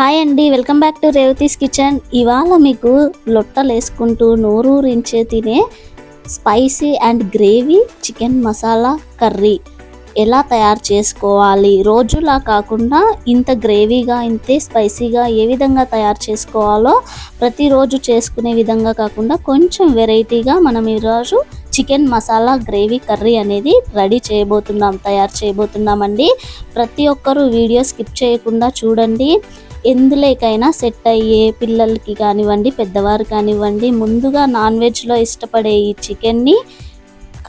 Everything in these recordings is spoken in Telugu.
హాయ్ అండి welcome back to Revathi's kitchen. ఇవాళ మీకు లొట్టలు వేసుకుంటూ నోరూరించే తినే spicy and gravy chicken masala curry ఎలా తయారు చేసుకోవాలి? రోజులా కాకుండా ఇంత గ్రేవీగా ఇంతే స్పైసీగా ఏ విధంగా తయారు చేసుకోవాలో ప్రతిరోజు చేసుకునే విధంగా కాకుండా కొంచెం వెరైటీగా మనం ఈరోజు చికెన్ మసాలా గ్రేవీ కర్రీ అనేది రెడీ చేయబోతున్నాం తయారు చేయబోతున్నామండి. ప్రతి ఒక్కరూ వీడియో స్కిప్ చేయకుండా చూడండి. ఎందులోకైనా సెట్ అయ్యే పిల్లలకి కానివ్వండి పెద్దవారు కానివ్వండి ముందుగా నాన్ వెజ్లో ఇష్టపడే ఈ చికెన్ని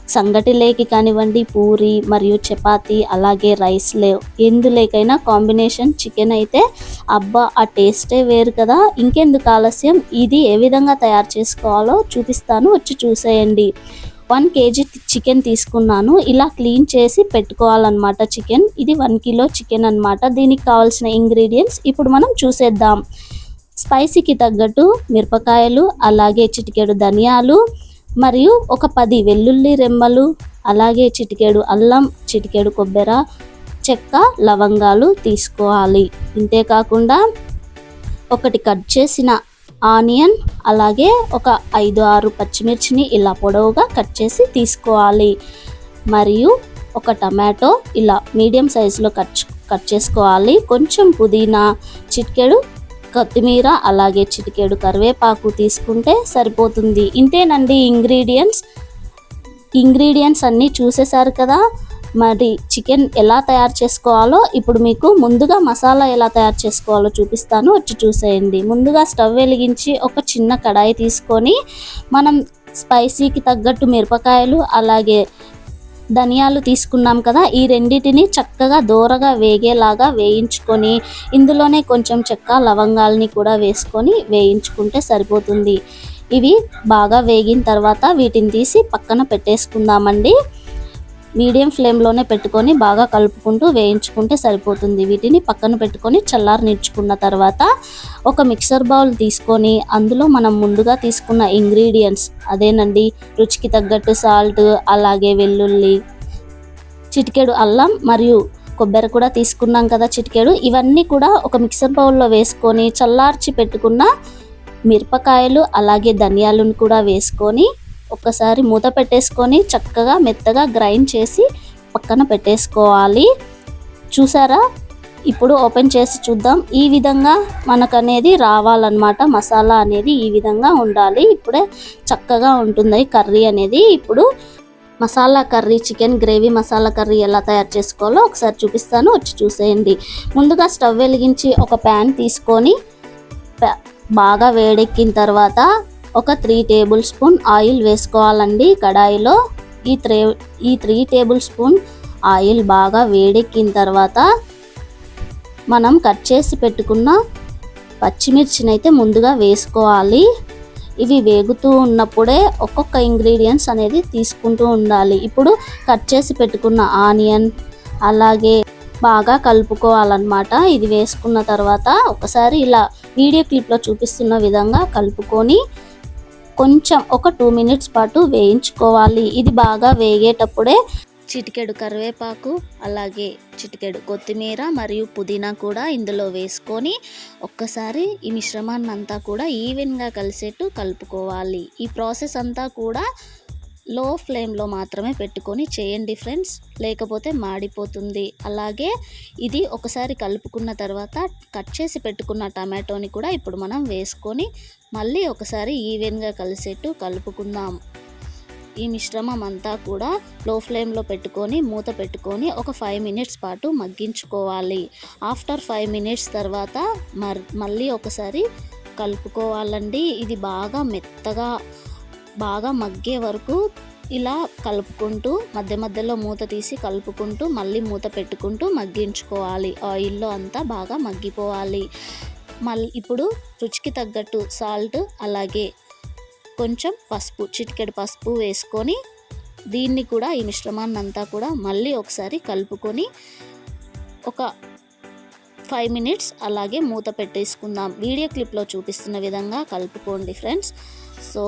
సంగటిలేకి కానివ్వండి పూరి మరియు చపాతి అలాగే రైస్ లే ఎందులోకైనా కాంబినేషన్ చికెన్ అయితే అబ్బా ఆ టేస్టే వేరు కదా. ఇంకెందుకు ఆలస్యం? ఇది ఏ విధంగా తయారు చేసుకోవాలో చూపిస్తాను. వచ్చి చూసేయండి. వన్ కేజీ చికెన్ తీసుకున్నాను. ఇలా క్లీన్ చేసి పెట్టుకోవాలన్నమాట చికెన్. ఇది వన్ కిలో చికెన్ అన్నమాట. దీనికి కావాల్సిన ఇంగ్రీడియంట్స్ ఇప్పుడు మనం చూసేద్దాం. స్పైసీకి తగ్గట్టు మిరపకాయలు అలాగే చిటికెడు ధనియాలు మరియు ఒక పది వెల్లుల్లి రెమ్మలు అలాగే చిటికెడు అల్లం చిటికెడు కొబ్బెర చెక్క లవంగాలు తీసుకోవాలి. ఇంతేకాకుండా ఒకటి కట్ చేసిన ఆనియన్ అలాగే ఒక ఐదు ఆరు పచ్చిమిర్చిని ఇలా పొడవుగా కట్ చేసి తీసుకోవాలి. మరియు ఒక టమాటో ఇలా మీడియం సైజులో కట్ కట్ చేసుకోవాలి. కొంచెం పుదీనా చిటికెడు కొత్తిమీర అలాగే చిటికెడు కరివేపాకు తీసుకుంటే సరిపోతుంది. ఇంతేనండి ఇంగ్రీడియంట్స్. ఇంగ్రీడియంట్స్ అన్నీ చూసేశారు కదా? మరి చికెన్ ఎలా తయారు చేసుకోవాలో ఇప్పుడు మీకు ముందుగా మసాలా ఎలా తయారు చేసుకోవాలో చూపిస్తాను. వచ్చి చూసేయండి. ముందుగా స్టవ్ వెలిగించి ఒక చిన్న కడాయి తీసుకొని మనం స్పైసీకి తగ్గట్టు మిరపకాయలు అలాగే ధనియాలు తీసుకున్నాం కదా ఈ రెండింటిని చక్కగా దూరగా వేగేలాగా వేయించుకొని ఇందులోనే కొంచెం చెక్క లవంగాల్ని కూడా వేసుకొని వేయించుకుంటే సరిపోతుంది. ఇవి బాగా వేగిన తర్వాత వీటిని తీసి పక్కన పెట్టేసుకుందామండి. మీడియం ఫ్లేమ్లోనే పెట్టుకొని బాగా కలుపుకుంటూ వేయించుకుంటే సరిపోతుంది. వీటిని పక్కన పెట్టుకొని చల్లారి నేర్చుకున్న తర్వాత ఒక మిక్సర్ బౌల్ తీసుకొని అందులో మనం ముందుగా తీసుకున్న ఇంగ్రీడియంట్స్ అదేనండి రుచికి తగ్గట్టు సాల్ట్ అలాగే వెల్లుల్లి చిటికెడు అల్లం మరియు కొబ్బరి కూడా తీసుకున్నాం కదా చిటికెడు. ఇవన్నీ కూడా ఒక మిక్సర్ బౌల్లో వేసుకొని చల్లార్చి పెట్టుకున్న మిరపకాయలు అలాగే ధనియాలను కూడా వేసుకొని ఒక్కసారి మూత పెట్టేసుకొని చక్కగా మెత్తగా గ్రైండ్ చేసి పక్కన పెట్టేసుకోవాలి. చూసారా? ఇప్పుడు ఓపెన్ చేసి చూద్దాం. ఈ విధంగా మనకు అనేది రావాలన్నమాట. మసాలా అనేది ఈ విధంగా ఉండాలి. ఇప్పుడే చక్కగా ఉంటుంది కర్రీ అనేది. ఇప్పుడు masala curry chicken gravy masala curry ఎలా తయారు చేసుకోవాలో ఒకసారి చూపిస్తాను. వచ్చి చూసేయండి. ముందుగా స్టవ్ వెలిగించి ఒక ప్యాన్ తీసుకొని బాగా వేడెక్కిన తర్వాత ఒక త్రీ టేబుల్ స్పూన్ ఆయిల్ వేసుకోవాలండి. కడాయిలో ఈ త్రే ఈ త్రీ టేబుల్ స్పూన్ ఆయిల్ బాగా వేడెక్కిన తర్వాత మనం కట్ చేసి పెట్టుకున్న పచ్చిమిర్చిని అయితే ముందుగా వేసుకోవాలి. ఇవి వేగుతూ ఉన్నప్పుడే ఒక్కొక్క ఇంగ్రీడియంట్స్ అనేది తీసుకుంటూ ఉండాలి. ఇప్పుడు కట్ చేసి పెట్టుకున్న ఆనియన్ అలాగే బాగా కలుపుకోవాలన్నమాట. ఇది వేసుకున్న తర్వాత ఒకసారి ఇలా వీడియో క్లిప్లో చూపిస్తున్న విధంగా కలుపుకొని కొంచెం ఒక టూ మినిట్స్ పాటు వేయించుకోవాలి. ఇది బాగా వేగేటప్పుడే చిటికెడు కరివేపాకు అలాగే చిటికెడు కొత్తిమీర మరియు పుదీనా కూడా ఇందులో వేసుకొని ఒక్కసారి ఈ మిశ్రమాన్ని అంతా కూడా ఈవెన్గా కలిసేట్టు కలుపుకోవాలి. ఈ ప్రాసెస్ అంతా కూడా లో ఫ్లేమ్లో మాత్రమే పెట్టుకొని చేయండి ఫ్రెండ్స్. లేకపోతే మాడిపోతుంది. అలాగే ఇది ఒకసారి కలుపుకున్న తర్వాత కట్ చేసి పెట్టుకున్న టమాటోని కూడా ఇప్పుడు మనం వేసుకొని మళ్ళీ ఒకసారి ఈవెన్గా కలిసేట్టు కలుపుకుందాం. ఈ మిశ్రమం అంతా కూడా లో ఫ్లేమ్లో పెట్టుకొని మూత పెట్టుకొని ఒక ఫైవ్ మినిట్స్ పాటు మగ్గించుకోవాలి. ఆఫ్టర్ ఫైవ్ మినిట్స్ తర్వాత మర్ మళ్ళీ ఒకసారి కలుపుకోవాలండి. ఇది బాగా మెత్తగా బాగా మగ్గే వరకు ఇలా కలుపుకుంటూ మధ్య మధ్యలో మూత తీసి కలుపుకుంటూ మళ్ళీ మూత పెట్టుకుంటూ మగ్గించుకోవాలి. ఆయిల్లో అంతా బాగా మగ్గిపోవాలి. మళ్ళీ ఇప్పుడు రుచికి తగ్గట్టు సాల్ట్ అలాగే కొంచెం పసుపు చిటికెడు పసుపు వేసుకొని దీన్ని కూడా ఈ మిశ్రమాన్ని అంతా కూడా మళ్ళీ ఒకసారి కలుపుకొని ఒక ఫైవ్ మినిట్స్ అలాగే మూత పెట్టేసుకుందాం. వీడియో క్లిప్లో చూపిస్తున్న విధంగా కలుపుకోండి ఫ్రెండ్స్. సో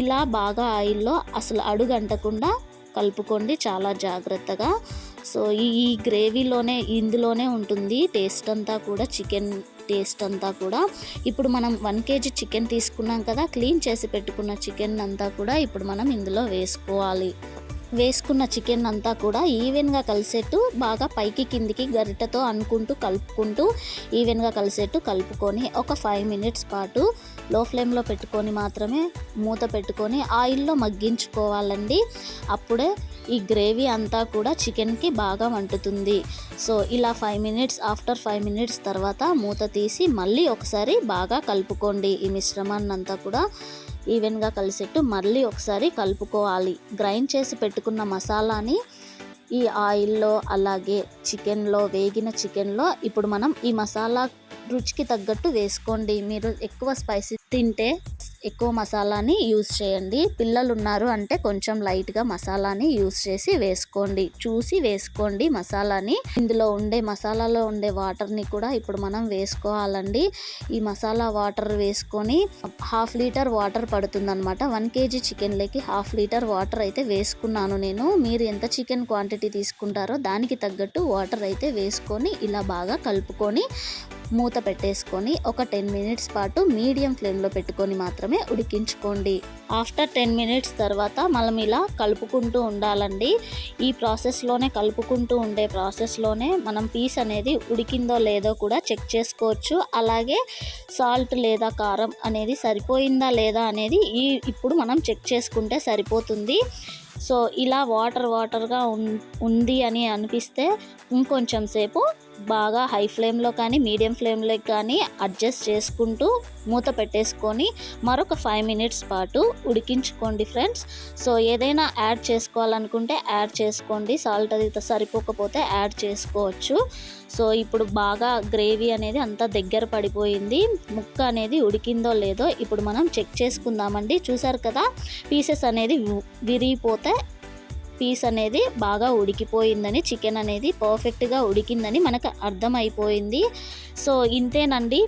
ఇలా బాగా ఆయిల్లో అసలు అడుగంటకుండా కలుపుకోండి చాలా జాగ్రత్తగా. సో ఈ గ్రేవీలోనే ఇందులోనే ఉంటుంది టేస్ట్ అంతా కూడా చికెన్ టేస్ట్ అంతా కూడా. ఇప్పుడు మనం వన్ కేజీ చికెన్ తీసుకున్నాం కదా క్లీన్ చేసి పెట్టుకున్న చికెన్ అంతా కూడా ఇప్పుడు మనం ఇందులో వేసుకోవాలి. వేసుకున్న చికెన్ అంతా కూడా ఈవెన్గా కలిసేట్టు బాగా పైకి కిందికి గరిటతో అనుకుంటూ కలుపుకుంటూ ఈవెన్గా కలిసేట్టు కలుపుకొని ఒక ఫైవ్ మినిట్స్ పాటు లో ఫ్లేమ్లో పెట్టుకొని మాత్రమే మూత పెట్టుకొని ఆయిల్లో మగ్గించుకోవాలండి. అప్పుడే ఈ గ్రేవీ అంతా కూడా చికెన్కి బాగా వంటుతుంది సో ఇలా five minutes after five minutes తర్వాత మూత తీసి మళ్ళీ ఒకసారి బాగా కలుపుకోండి. ఈ మిశ్రమాన్ని అంతా కూడా ఈవెన్గా కలిసేట్టు మళ్ళీ ఒకసారి కలుపుకోవాలి. గ్రైండ్ చేసి పెట్టుకున్న మసాలాని ఈ ఆయిల్లో అలాగే చికెన్లో వేగిన చికెన్లో ఇప్పుడు మనం ఈ మసాలా రుచికి తగ్గట్టు వేసుకోండి. మీరు ఎక్కువ స్పైసీ తింటే ఎక్కువ మసాలాని యూస్ చేయండి. పిల్లలు ఉన్నారు అంటే కొంచెం లైట్గా మసాలాని యూస్ చేసి వేసుకోండి. చూసి వేసుకోండి మసాలాని. ఇందులో ఉండే మసాలాలో ఉండే వాటర్ని కూడా ఇప్పుడు మనం వేసుకోవాలండి. ఈ మసాలా వాటర్ వేసుకొని హాఫ్ లీటర్ వాటర్ పడుతుంది అనమాట వన్ కేజీ చికెన్లోకి హాఫ్ లీటర్ వాటర్ అయితే వేసుకున్నాను నేను. మీరు ఎంత చికెన్ క్వాంటిటీ తీసుకుంటారో దానికి తగ్గట్టు వాటర్ అయితే వేసుకొని ఇలా బాగా కలుపుకొని మూత పెట్టేసుకొని ఒక టెన్ మినిట్స్ పాటు మీడియం ఫ్లేమ్లో పెట్టుకొని మాత్రమే ఉడికించుకోండి. ఆఫ్టర్ టెన్ మినిట్స్ తర్వాత మనం ఇలా కలుపుకుంటూ ఉండాలండి. ఈ ప్రాసెస్లోనే కలుపుకుంటూ ఉండే ప్రాసెస్లోనే మనం పీస్ అనేది ఉడికిందో లేదో కూడా చెక్ చేసుకోవచ్చు. అలాగే సాల్ట్ లేదా కారం అనేది సరిపోయిందా లేదా అనేది ఈ ఇప్పుడు మనం చెక్ చేసుకుంటే సరిపోతుంది. సో ఇలా వాటర్ వాటర్గా ఉంది అని అనిపిస్తే ఇంకొంచెం సేపు బాగా హై ఫ్లేమ్లో కానీ మీడియం ఫ్లేమ్లో కానీ అడ్జస్ట్ చేసుకుంటూ మూత పెట్టేసుకొని మరొక ఫైవ్ మినిట్స్ పాటు ఉడికించుకోండి ఫ్రెండ్స్. సో ఏదైనా యాడ్ చేసుకోవాలనుకుంటే యాడ్ చేసుకోండి. సాల్ట్ అది సరిపోకపోతే యాడ్ చేసుకోవచ్చు. సో ఇప్పుడు బాగా గ్రేవీ అనేది అంతా దగ్గర పడిపోయింది. ముక్క అనేది ఉడికిందో లేదో ఇప్పుడు మనం చెక్ చేసుకుందామండి. చూసారు కదా పీసెస్ అనేది విరిగిపోతే పీస్ అనేది బాగా ఉడికిపోయిందని చికెన్ అనేది పర్ఫెక్ట్గా ఉడికిందని మనకు అర్థమైపోయింది. సో ఇంతేనండి.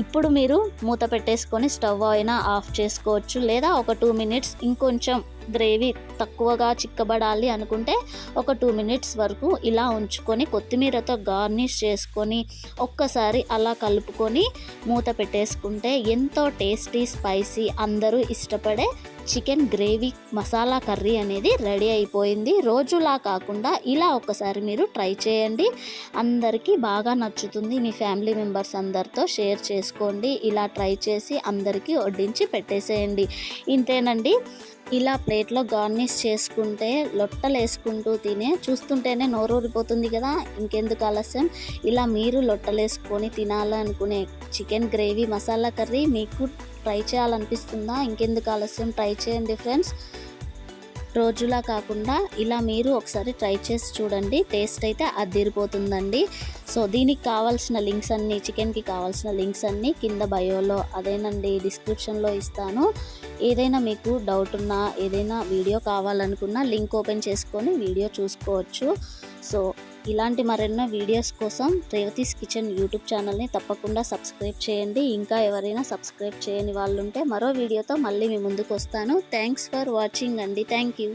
ఇప్పుడు మీరు మూత పెట్టేసుకొని స్టవ్ అయినా ఆఫ్ చేసుకోవచ్చు. లేదా ఒక టూ మినిట్స్ ఇంకొంచెం గ్రేవీ తక్కువగా చిక్కబడాలి అనుకుంటే ఒక టూ మినిట్స్ వరకు ఇలా ఉంచుకొని కొత్తిమీరతో గార్నిష్ చేసుకొని ఒక్కసారి అలా కలుపుకొని మూత పెట్టేసుకుంటే ఎంతో టేస్టీ స్పైసీ అందరూ ఇష్టపడే చికెన్ గ్రేవీ మసాలా కర్రీ అనేది రెడీ అయిపోయింది. రోజులా కాకుండా ఇలా ఒకసారి మీరు ట్రై చేయండి. అందరికీ బాగా నచ్చుతుంది. మీ ఫ్యామిలీ మెంబర్స్ అందరితో షేర్ చేసుకోండి. ఇలా ట్రై చేసి అందరికీ వడ్డించి పెట్టేసేయండి. ఇంతేనండి. ఇలా ప్లేట్లో గార్నిష్ చేసుకుంటే లొట్టలు వేసుకుంటూ తినే చూస్తుంటేనే నోరూరిపోతుంది కదా. ఇంకెందుకు ఆలస్యం? ఇలా మీరు లొట్టలు వేసుకొని తినాలనుకునే చికెన్ గ్రేవీ మసాలా కర్రీ మీకు ట్రై చేయాలనిపిస్తుందా? ఇంకెందుకు ఆలస్యం? ట్రై చేయండి ఫ్రెండ్స్. రోజులా కాకుండా ఇలా మీరు ఒకసారి ట్రై చేసి చూడండి. టేస్ట్ అయితే అదిరిపోతుందండి. సో దీనికి కావాల్సిన లింక్స్ అన్నీ చికెన్కి కావాల్సిన లింక్స్ అన్నీ కింద బయోలో అదేనండి డిస్క్రిప్షన్లో ఇస్తాను. ఏదైనా మీకు డౌట్ ఉన్నా ఏదైనా వీడియో కావాలనుకున్నా లింక్ ఓపెన్ చేసుకొని వీడియో చూసుకోవచ్చు. సో ఇలాంటి మరెన్నో వీడియోస్ కోసం రేవతీస్ కిచెన్ యూట్యూబ్ ఛానల్ని తప్పకుండా సబ్స్క్రైబ్ చేయండి. ఇంకా ఎవరైనా సబ్స్క్రైబ్ చేయని వాళ్ళు ఉంటే మరో వీడియోతో మళ్ళీ మీ ముందుకు వస్తాను. థ్యాంక్స్ ఫర్ వాచింగ్ అండి. Thank you.